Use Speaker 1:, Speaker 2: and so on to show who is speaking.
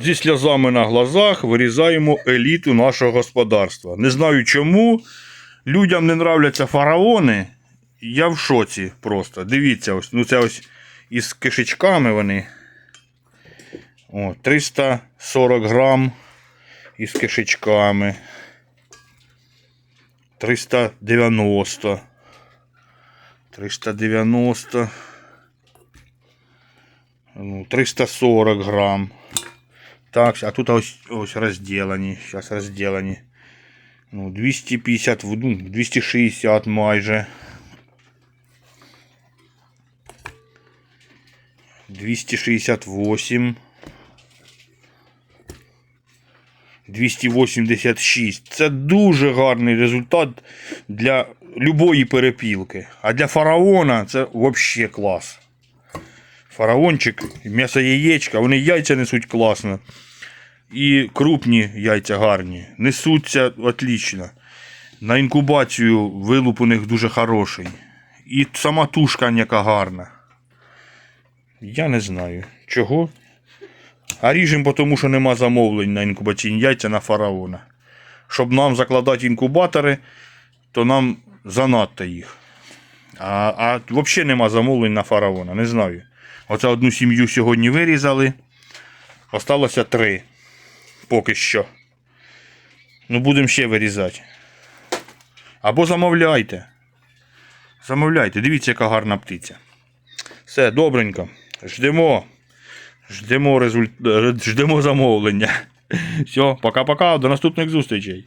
Speaker 1: Зі сльозами на глазах вирізаємо еліту нашого господарства. Не знаю чому. Людям не нравляться фараони. Я в шоці просто. Дивіться, ось, ну це ось із кишечками вони. О, 340 грам із кишечками. 390. 390. Ну, 340 грам. Так, а тут ось, ось розділені. Зараз розділені. Ну, 250, в- ну, 260 майже. 268. 286. Це дуже гарний результат для любої перепілки. А для фараона це взагалі клас. Фараончик, м'ясо яєчка, вони яйця несуть класно. І крупні яйця гарні. Несуться отлично. На інкубацію вилуп у них дуже хороший. І сама тушка яка гарна. Я не знаю. Чого? А ріжемо, тому що нема замовлень на інкубаційні яйця на фараона. Щоб нам закладати інкубатори, то нам занадто їх. А, а взагалі нема замовлень на фараона, не знаю. Оце одну сім'ю сьогодні вирізали. Осталося три. Поки що. Ну, будемо ще вирізати. Або замовляйте. Замовляйте, дивіться, яка гарна птиця. Все, добренько. Ждемо. Ждемо результ... Ждемо замовлення. Все, пока-пока, до наступних зустрічей.